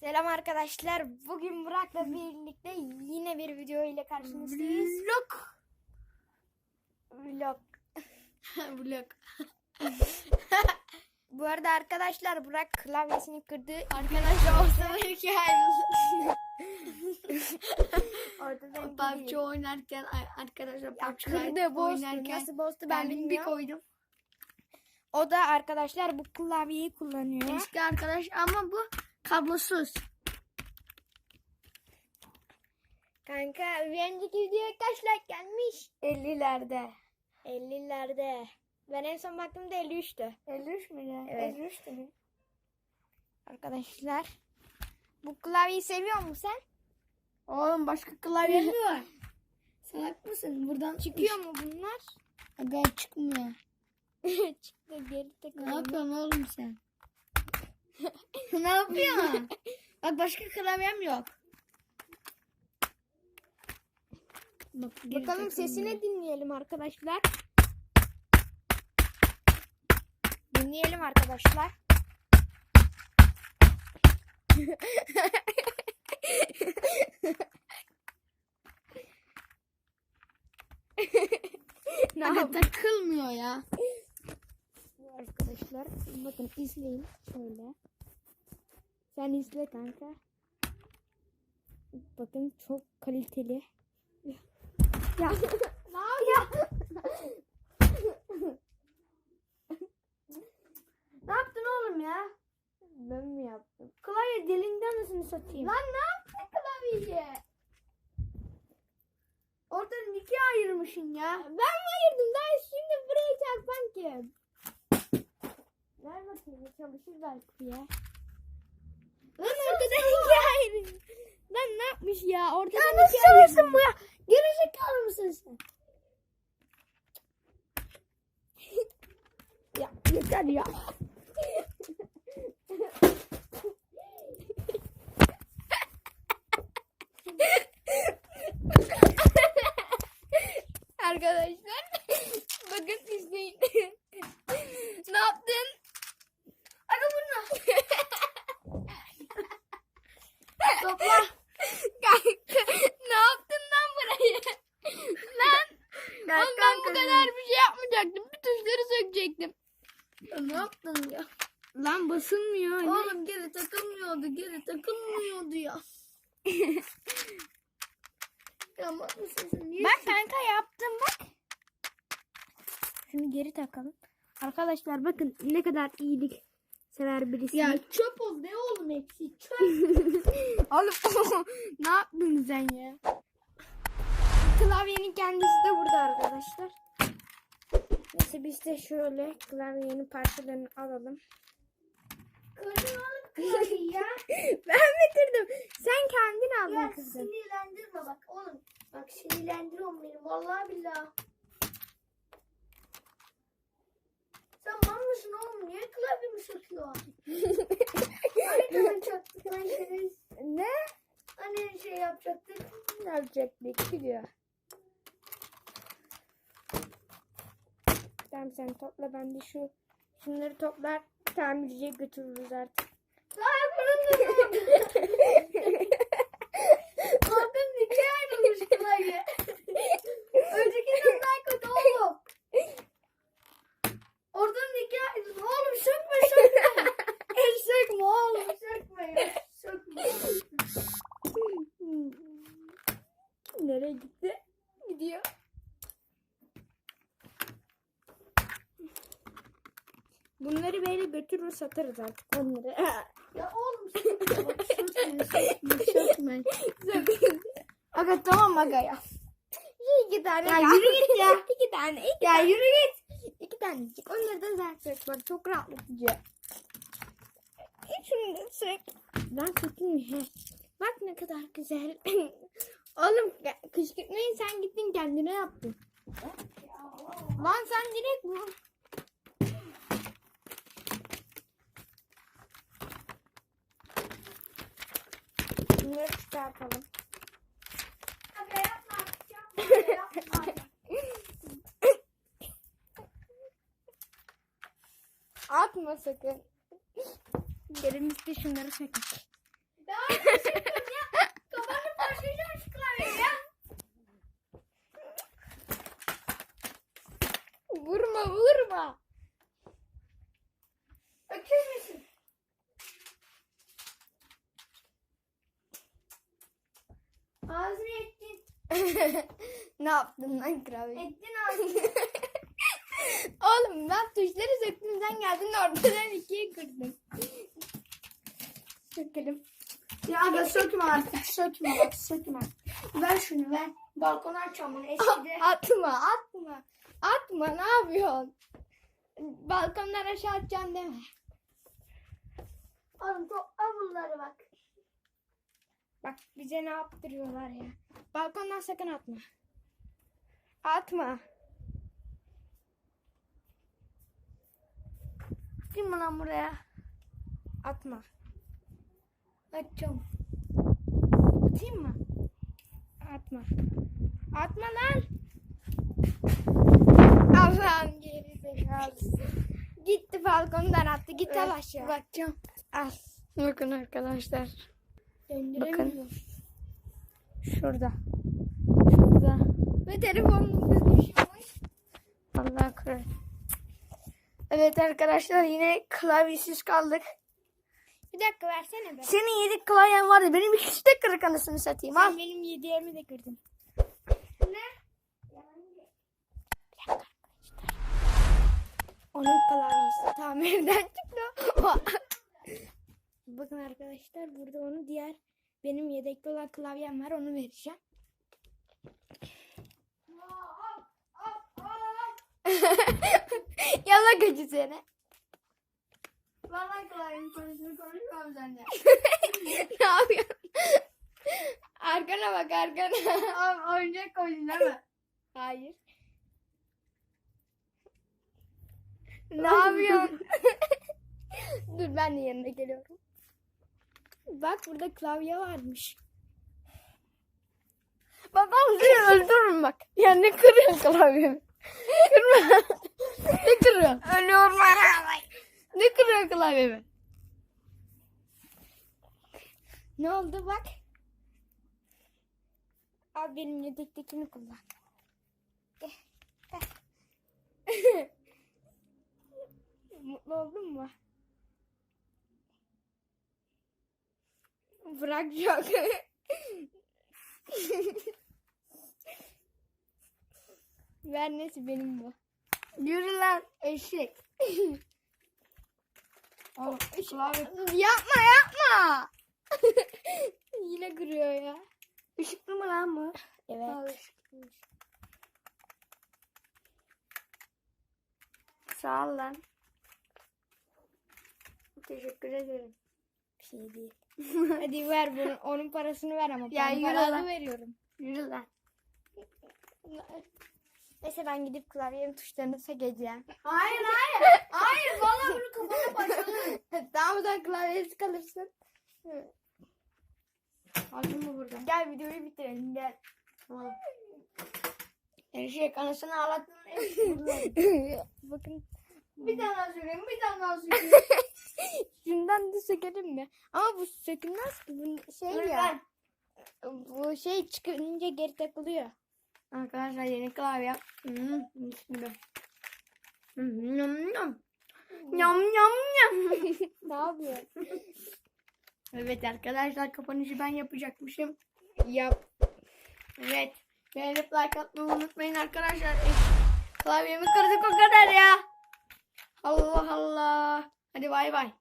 Selam arkadaşlar. Bugün Burak'la birlikte yine bir video ile karşınızdayız. Vlog. Vlog. Vlog. Bu arada arkadaşlar Burak klavyesini kırdı. Arkadaşlar ortada hikaye. Ortadan PUBG oynarken arkadaşlar PUBG kırdı bozdu. oynarken Nasıl bozdu ben ben bir koydum. O da arkadaşlar bu klavyeyi kullanıyor. Eski arkadaş ama bu kablosuz. Kanka bir önceki videoya kaç like gelmiş? 50'lerde. 50'lerde. Ben en son baktığımda 53'tü. 53 mü ya? Evet. 53 mi? Arkadaşlar bu klavyeyi seviyor musun sen? Oğlum başka klavye mi var? Salak mısın? Buradan Çıkıyor mu bunlar? Aga çıkmıyor. Çıktı geri Ne takılıyor. yapıyorsun oğlum sen? ne yapıyorsun? Bak başka klavyem yok. Bak, Bakalım sesini dinleyelim arkadaşlar. Dinleyelim arkadaşlar. ne Aga takılmıyor ya. arkadaşlar? Bakın izleyin şöyle. Sen izle kanka. Bakın çok kaliteli. Ya ne yapıyor? Ne yaptın oğlum ya? Ben mi yaptım? Klavye dilinden nasıl satayım? Lan ne yaptın klavyeyi? Oradan ikiye ayırmışsın ya. Ben mi ayırdım? Ben şimdi buraya çarpan kim? Ver bakayım çalışır belki ya. Lan ortadan ikiye ayırdım. Lan ne yapmış ya? Ortadan Ya nasıl çalıyorsun bu ya? Gerizekalı mısın sen? Ya yeter ya. Arkadaşlar bakın izleyin. ne yaptın? Aga bunu. Topla. Kanka ne yaptın lan burayı? Lan ben bu kadar bir şey yapmayacaktım. Bir tuşları sökecektim. Ya ne yaptın ya? Lan basılmıyor. Oğlum geri takılmıyordu. Geri takılmıyordu ya. ya bak kanka yaptım bak. Şunu geri takalım. Arkadaşlar bakın ne kadar iyilik sever birisi. Ya çöp oldu ne oğlum hepsi çöp. Oğlum ne yaptın sen ya? Klavyenin kendisi de burada arkadaşlar. Neyse biz de şöyle klavyenin parçalarını alalım. Kırdın oğlum klavyeyi ya. ben mi kırdım? Sen kendin aldın Ya kızım. sinirlendirme bak oğlum. Bak sinirlendiriyorsun beni vallahi billahi. Sen mal mısın oğlum? Niye klavyemi söküyorsun? Hani tamam çaktık lan şerefsiz. Ne? Hani şey yapacaktık. Ne yapacaktık biliyor. Tamam sen topla ben de şu şunları toplar tamirciye götürürüz artık. Lan bunun da Oradan ikiye ayrılmış klavye. Ötekinden daha kötü oğlum. Oradan ikiye ayrılmış. Oğlum sökme sökme. El sökme oğlum sökme ya. Sökme. Nereye gitti? Gidiyor. Bunları böyle götürür satarız artık onları. Ya oğlum sökme. aga tamam aga ya. İki tane Ya yürü git ya. iki tane. Iki Ya tane. yürü git. İki tanecik. Onları da sök. Bak çok rahatlatıcı. Da sök. Ben? He. Bak ne kadar güzel. Oğlum kışkırtmayı sen gittin kendine yaptın. Lan sen direkt bu. Bunları çıkartalım. Atma sakın. Gelin biz de şunları yapıyorum ya. Kafanı parçalayacağım şu klavyeyi ya. Vurma vurma. Ne yaptın lan klavye? Ettin ağzını. Oğlum ben tuşları söktüm sen geldin ortadan ikiye kırdın. Sökelim. Ya aga sökme artık sökme bak sökme. Ver şunu ver. Balkona açacağım bunu eskidi. atma atma. Atma ne yapıyorsun? Balkondan aşağı atacaksın deme. Oğlum topla bunları bak. Bak bize ne yaptırıyorlar ya. Balkondan sakın atma. Atma. Kim mi lan buraya? Atma. Açacağım. Atayım mı? Atma. Atma lan. Allah'ım geri zekalısı. Gitti balkondan attı. Git al aşağı. Bakacağım. Al. Bakın arkadaşlar. Döndüremiyorum. Şurada. Şurada. Ve telefonum da düşmüş. Allah korusun. Evet arkadaşlar yine klavyesiz kaldık. Bir dakika versene be. Senin yedek klavyen vardı. Benim ikisi de kırık anasını satayım. Sen Al. benim yediğimi de kırdın. Ne? Onun klavyesi tamirden çıktı. Bakın arkadaşlar burada onu diğer benim yedekli olan klavyem var onu vereceğim. Yala gıcı seni. Vallahi klavyenin konusunu konuşmam seninle. ne yapıyorsun? arkana bak arkana. Oyuncak koydun değil mi? Hayır. ne yapıyorsun? Dur ben de yanına geliyorum. Bak burada klavye varmış. Bak al seni öldürürüm bak. Ya ne kırıyorsun klavyemi? Kırma. ne kırıyorsun? Ölüyorum arabayı. Ne kırıyorsun klavyemi? Ne oldu bak. Al benim yedektekini kullan. Gel, gel. Mutlu oldun mu? Bırak çok. Ver nesi benim bu. Yürü lan eşek. Klavye. Yapma yapma. Yine kırıyor ya. Işıklı mı lan bu? Evet. Sağ ol lan. Teşekkür ederim. Bir şey değil. Hadi ver bunu. Onun parasını ver ama. Ya ben yürü lan. veriyorum. Yürü lan. Neyse ben gidip klavyenin tuşlarını sökeceğim. Hayır hayır. Hayır vallahi bunu kafana parçalarım. tamam o zaman klavyesi kalırsın. Aldın mı buradan? Gel videoyu bitirelim gel. Tamam. Eşek anasını ağlattın. Bakın. Bir tane daha söyleyeyim bir tane daha söyleyeyim. Şundan da sökelim mi? Ama bu sökülmez ki. Bu şey Dur ya. Bu şey çıkınca geri takılıyor. Arkadaşlar yeni klavye. Hmm, gibi. Hmm, yum. Yum yum yum. ne yapıyor? Evet arkadaşlar kapanışı ben yapacakmışım. Yap. Evet. Beğenip like atmayı unutmayın arkadaşlar. Eh, Klavyemi kırdık o kadar ya. Allah Allah. Hadi bay bay.